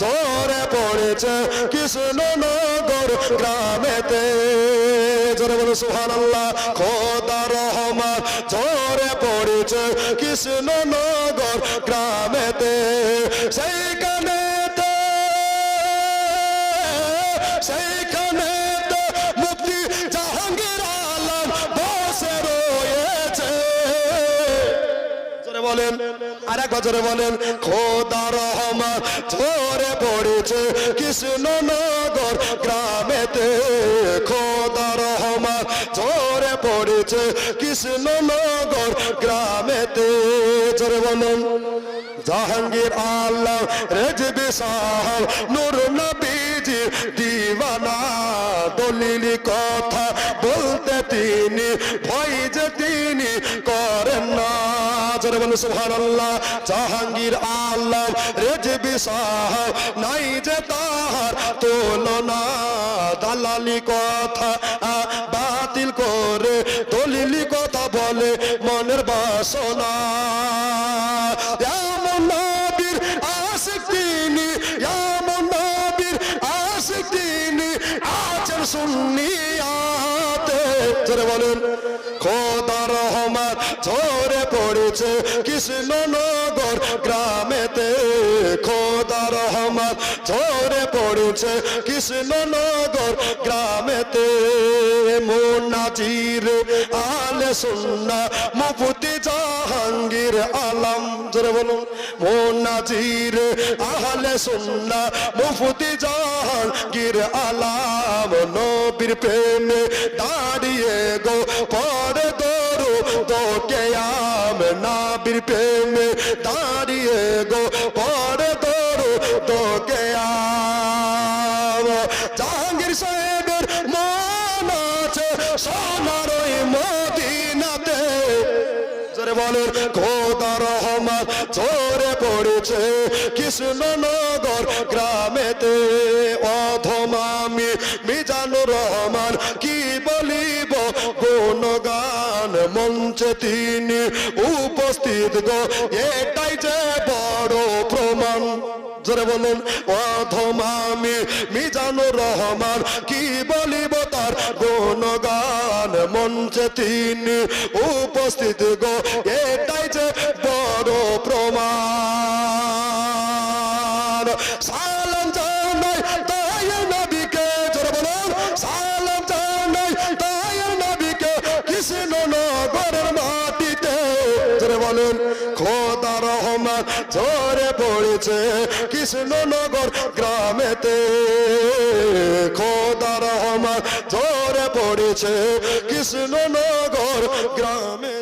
ঝরে পড়েছে কৃষ্ণনগর গ্রামেতে। জোরে বলো সুহান আল্লাহ খোদা রহমান ঝরে পড়েছে কৃষ্ণনগর গ্রামেতে। সেইখানেতে সেইখানে মুক্তি জাহাঙ্গীর আলম বসে রয়েছে। বলেন আর একবার জোরে বলেন, খোদা রহমান, ঝরে পড়েছে কৃষ্ণনগর গ্রামেতে। খোদা রহমান, ঝরে পড়েছে কৃষ্ণনগর গ্রামেতে। জোরে বলুন, জাহাঙ্গীর আল্লাহ রেজবি সাহাব নূর নবীজি দিওয়ানা। দলিলি কথা বলতে তিনি, ভয় যে তিনি করেন না জোরে বলুন সুবহানাল্লাহ, জাহাঙ্গীর আল্লাহ রেজবি সাহাব নাই যে তাহার তুলনা দালালি কথা বাতিল করে, দলিলি কথা বলে, মনের বাসনা। সুন্নিয়াতে। বলেন, খোদা রহমান পড়েছে কৃষ্ণনগর গ্রামেতে। খোদা রহমান, ঝরে পড়েছে কৃষ্ণনগর গ্রামেতে। মোনাজির আলে সুন্না, মুফতি জাহাঙ্গীর আলম। জোরে বলুন, মোনাজির আহলে সুন্না, মুফতি জাহাঙ্গীর আলম। নবীর প্রেমে দাঁড়িয়ে গো নাবির প্রেমে দাঁড়িয়ে গো, পরে দরু তোকে জাহাঙ্গীর সাহেবের মন আছে সোনার ওই মদিনাতে। জোরে বলেন, খোদা রহমান, জোরে পড়েছে কৃষ্ণনগর গ্রামেতে। অধমামি গুণগান মঞ্চে তিনি উপস্থিত গো। এটাই যে বড় প্রমাণ। জোরে বলুন অধমামি মিজানুর রহমান, কি বলিব তার গুণগান মঞ্চে তিনি উপস্থিত গো। রহমান ঝরে পড়েছে কৃষ্ণনগর গ্রামেতে। খোদা রহমান ঝরে পড়েছে কৃষ্ণনগর গ্রামে